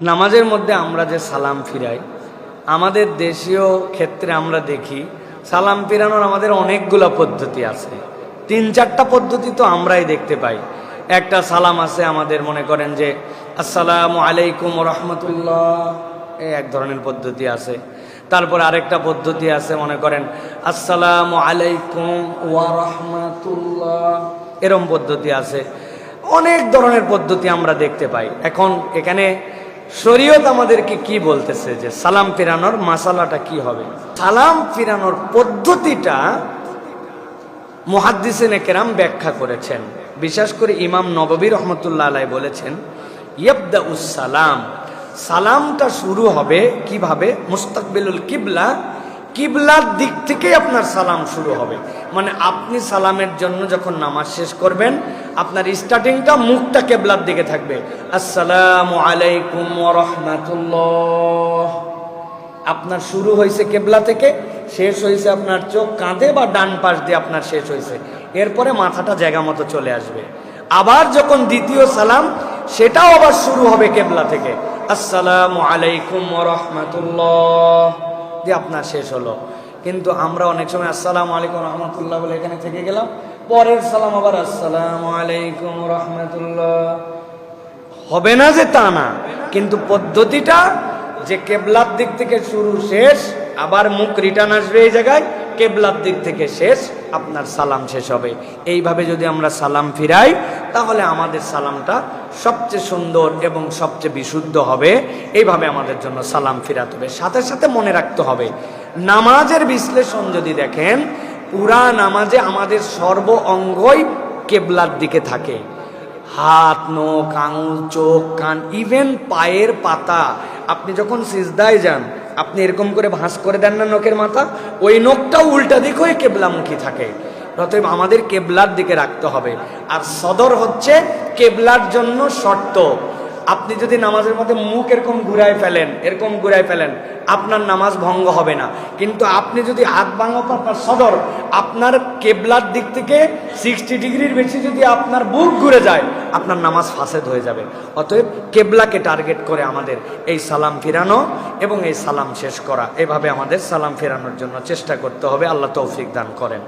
নামাজের মধ্যে আমরা যে সালাম ফিরাই, আমাদের দেশীয় ক্ষেত্রে আমরা দেখি, সালাম ফিরানোর আমাদের অনেকগুলো পদ্ধতি আছে। তিন চারটা পদ্ধতি তো আমরাই দেখতে পাই। একটা সালাম আছে আমাদের মনে করেন যে, আসসালামু আলাইকুম রহমতুল্লাহ। এই এক ধরনের পদ্ধতি আছে। তারপর আরেকটা পদ্ধতি আছে মনে করেন, আসসালামু আলাইকুম ওয়া রহমাতুল্লাহ। এরম পদ্ধতি আছে। অনেক ধরনের পদ্ধতি আমরা দেখতে পাই। এখন এখানে শরীয়ত আমাদেরকে কি বলতেছে যে সালাম ফিরানোর মাসালাটা কি হবে? সালাম ফিরানোর পদ্ধতিটা মুহাদ্দিসিন কেরাম ব্যাখ্যা করেছেন। বিশেষ করে ইমাম নববী রহমতুল্লাহ আলাই বলেছেন ইয়বদা সালাম। সালামটা শুরু হবে কীভাবে? মুস্তাকবিলুল কিবলা কিবলার দিক থেকেই আপনার সালাম শুরু হবে। মানে আপনি সালামের জন্য যখন নামাজ শেষ করবেন, আপনার স্টার্টিংটা মুখটা কেবলার দিকে থাকবে। আসসালাম আলাইকুম রহমাতুল্লাহ। আপনার শুরু হয়েছে কেবলা থেকে, শেষ হয়েছে আপনার চোখ কাঁধে বা ডান পাশ দিয়ে আপনার শেষ হয়েছে। এরপরে মাথাটা জায়গা মতো চলে আসবে। আবার যখন দ্বিতীয় সালাম, সেটাও আবার শুরু হবে কেবলা থেকে। আসসালামু আলাইকুম রহমাতুল্লাহ। দিয়ে আপনার শেষ হলো। কিন্তু আমরা অনেক সময় আসসালামু আলাইকুম রহমতুল্লাহ বলে এখানে থেকে গেলাম। পরের সালাম আবার আসসালামু আলাইকুম রহমতুল্লাহ। হবে না যে তা না, কিন্তু পদ্ধতিটা যে কেবলার দিক থেকে শুরু শেষ, আবার মুখ রিটার্ন আসবে এই জায়গায়, কেবলার দিক থেকে শেষ, আপনার সালাম শেষ হবে। এইভাবে যদি আমরা সালাম ফিরাই তাহলে আমাদের সালামটা সবচেয়ে সুন্দর এবং সবচেয়ে বিশুদ্ধ হবে। এইভাবে আমাদের জন্য সালাম ফিরাতে হবে। সাথে সাথে মনে রাখতে হবে, নামাজের বিশ্লেষণ যদি দেখেন, পুরা নামাজে আমাদের সর্ব অঙ্গই কেবলার দিকে থাকে। হাত, নখ, আঙুল, চোখ, কান ইভেন পায়ের পাতা। আপনি যখন সিজদায় যান, আপনি এরকম করে ভাঁজ করে দেন না নখের মাথা? ওই নখটাও উল্টা দিক হয়ে কেবলামুখী থাকে। অতএব আমাদের কেবলার দিকে রাখতে হবে। আর সদর হচ্ছে কেবলার জন্য শর্ত। আপনি যদি নামাজের মধ্যে মুখ এরকম ঘুরায় ফেলেন, এরকম ঘুরায় ফেলেন, আপনার নামাজ ভঙ্গ হবে না। কিন্তু আপনি যদি হাত ভাঙো আপনার সদর, আপনার কেবলার দিক থেকে সিক্সটি ডিগ্রির বেশি যদি আপনার বুক ঘুরে যায়, আপনার নামাজ ফাসেদ হয়ে যাবে। অতএব কেবলাকে টার্গেট করে আমাদের এই সালাম ফিরানো এবং এই সালাম শেষ করা। এভাবে আমাদের সালাম ফেরানোর জন্য চেষ্টা করতে হবে। আল্লাহ তৌফিক দান করেন।